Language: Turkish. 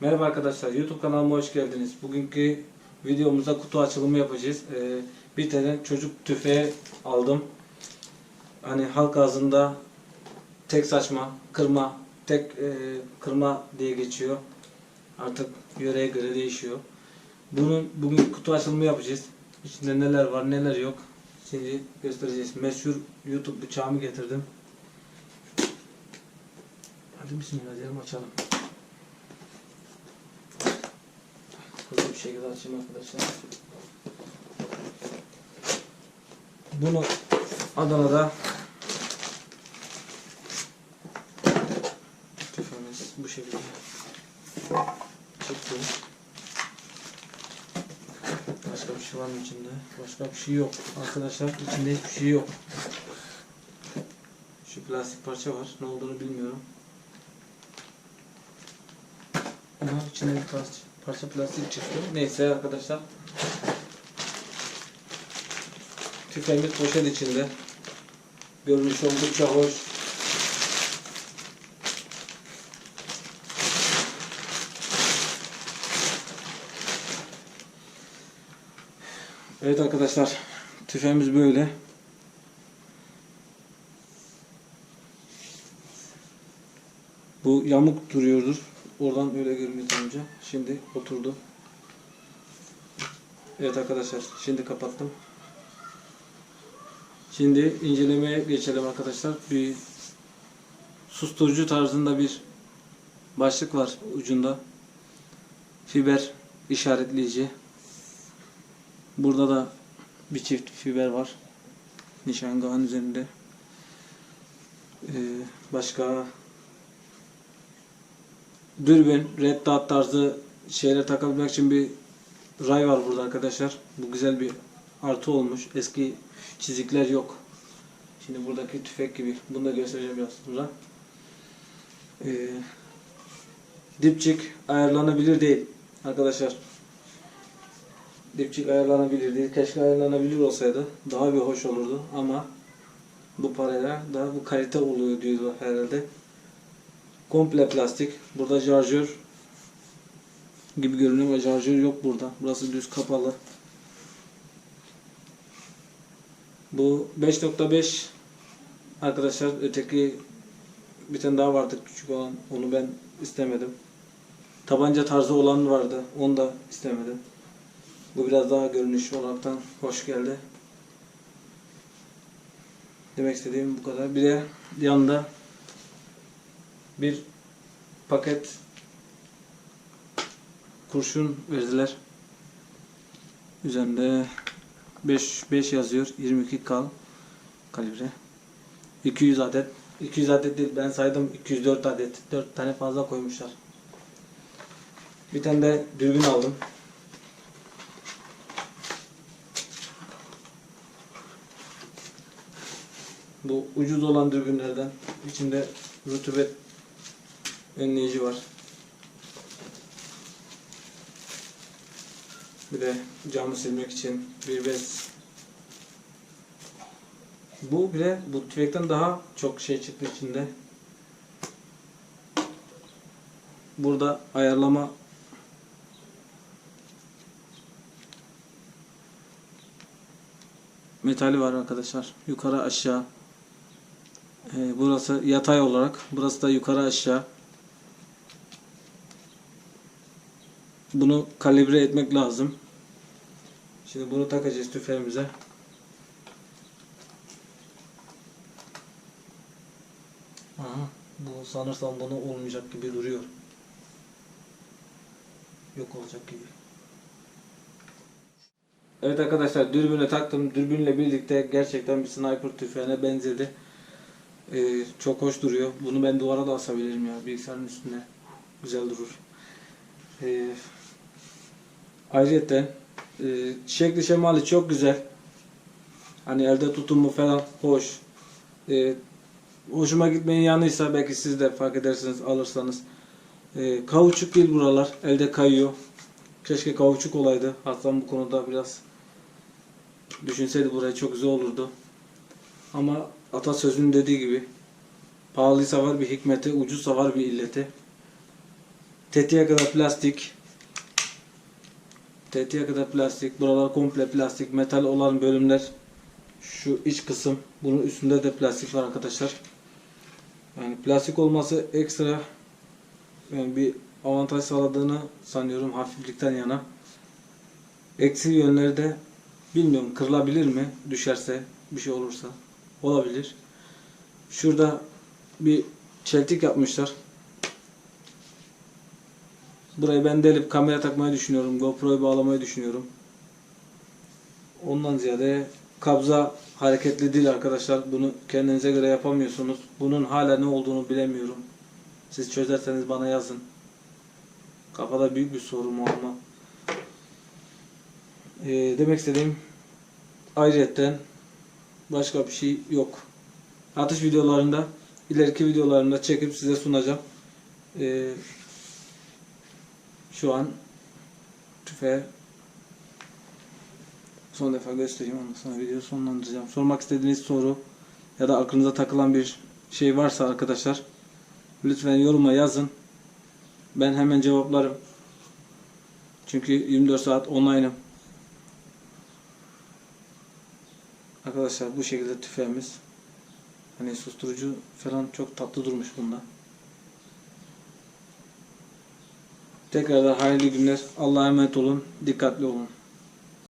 Merhaba arkadaşlar, YouTube kanalıma hoş geldiniz. Bugünkü videomuzda kutu açılımı yapacağız. Ee, bir tane çocuk tüfeği aldım. Hani halk ağzında tek saçma, kırma, tek e, kırma diye geçiyor. Artık yöreye göre değişiyor. Bunun bugün kutu açılımı yapacağız. İçinde neler var, neler yok. Şimdi göstereceğiz. Meşhur YouTube bıçağımı getirdim. Hadi bismillah diyelim açalım. Hızlı bir şekilde açayım arkadaşlar. Bunu Adana'da tüfeğimiz bu şekilde çıktı. Başka bir şey var mı içinde? Başka bir şey yok. Arkadaşlar içinde hiçbir şey yok. Şu plastik parça var. Ne olduğunu bilmiyorum. Ama içinde bir parça, parça plastik çıktı. Neyse arkadaşlar. Tüfeğimiz poşet içinde. Görünüş oldukça hoş. Evet arkadaşlar. Tüfeğimiz böyle. Bu yamuk duruyordur. Oradan öyle görünüyor önce. Şimdi oturdu. Evet arkadaşlar. Şimdi kapattım. Şimdi incelemeye geçelim arkadaşlar. Bir susturucu tarzında bir başlık var ucunda. Fiber işaretleyici. Burada da bir çift fiber var. Nişangahın üzerinde. Ee, başka dürbün, red dot tarzı şeyler takabilmek için bir ray var burada arkadaşlar. Bu güzel bir artı olmuş. Eski çizikler yok. Şimdi buradaki tüfek gibi. Bunu da göstereceğim biraz sonra. Ee, dipçik ayarlanabilir değil arkadaşlar. Dipçik ayarlanabilir değil. Keşke ayarlanabilir olsaydı. Daha bir hoş olurdu ama bu parayla daha bu kalite oluyor diyorlar herhalde. Komple plastik. Burada şarjör gibi görünüyor ama şarjör yok burada. Burası düz kapalı. Bu 5.5 arkadaşlar öteki bir tane daha vardı küçük olan. Onu ben istemedim. Tabanca tarzı olan vardı. Onu da istemedim. Bu biraz daha görünüş olaraktan hoş geldi. Demek istediğim bu kadar. Bir de yanında bir paket kurşun verdiler. Üzerinde 5 5 yazıyor. 22 kal kalibre. 200 adet. 200 adet değil ben saydım 204 adet. 4 tane fazla koymuşlar. Bir tane de dürbün aldım. Bu ucuz olan dürbünlerden. İçinde rutubet önleyici var. Bir de camı silmek için bir bez. Bu bile bu tüfekten daha çok şey çıktı içinde. Burada ayarlama metali var arkadaşlar. Yukarı aşağı. Ee, burası yatay olarak. Burası da yukarı aşağı. Bunu kalibre etmek lazım. Şimdi bunu takacağız tüfeğimize. Aha, bu sanırsam bunu olmayacak gibi duruyor. Yok olacak gibi. Evet arkadaşlar dürbüne taktım. Dürbünle birlikte gerçekten bir sniper tüfeğine benzedi. Ee, çok hoş duruyor. Bunu ben duvara da asabilirim ya bilgisayarın üstüne. Güzel durur. Ee, ayrıca e, şekli şemali çok güzel. Hani elde tutumu falan hoş. Ee, hoşuma gitmeyin yanıysa belki siz de fark edersiniz alırsanız. Ee, kauçuk değil buralar. Elde kayıyor. Keşke kauçuk olaydı. Hatta bu konuda biraz düşünseydi buraya çok güzel olurdu. Ama atasözünün dediği gibi pahalıysa var bir hikmeti, ucuzsa var bir illeti. Tetiğe kadar plastik. Tetiğe kadar plastik. Buralar komple plastik. Metal olan bölümler şu iç kısım. Bunun üstünde de plastik var arkadaşlar. Yani plastik olması ekstra yani bir avantaj sağladığını sanıyorum hafiflikten yana. Eksi yönleri de bilmiyorum kırılabilir mi düşerse bir şey olursa olabilir. Şurada bir çeltik yapmışlar. Burayı ben delip kamera takmayı düşünüyorum. GoPro'yu bağlamayı düşünüyorum. Ondan ziyade kabza hareketli değil arkadaşlar. Bunu kendinize göre yapamıyorsunuz. Bunun hala ne olduğunu bilemiyorum. Siz çözerseniz bana yazın. Kafada büyük bir soru mu ama. Ee, demek istediğim ayrıyetten başka bir şey yok. Atış videolarında ileriki videolarımda çekip size sunacağım. Ee, şu an tüfeği son defa göstereyim ondan sonra videoyu sonlandıracağım. Sormak istediğiniz soru ya da aklınıza takılan bir şey varsa arkadaşlar lütfen yoruma yazın. Ben hemen cevaplarım. Çünkü 24 saat online'ım. Arkadaşlar bu şekilde tüfeğimiz. Hani susturucu falan çok tatlı durmuş bunda. Tekrardan hayırlı günler. Allah'a emanet olun. Dikkatli olun.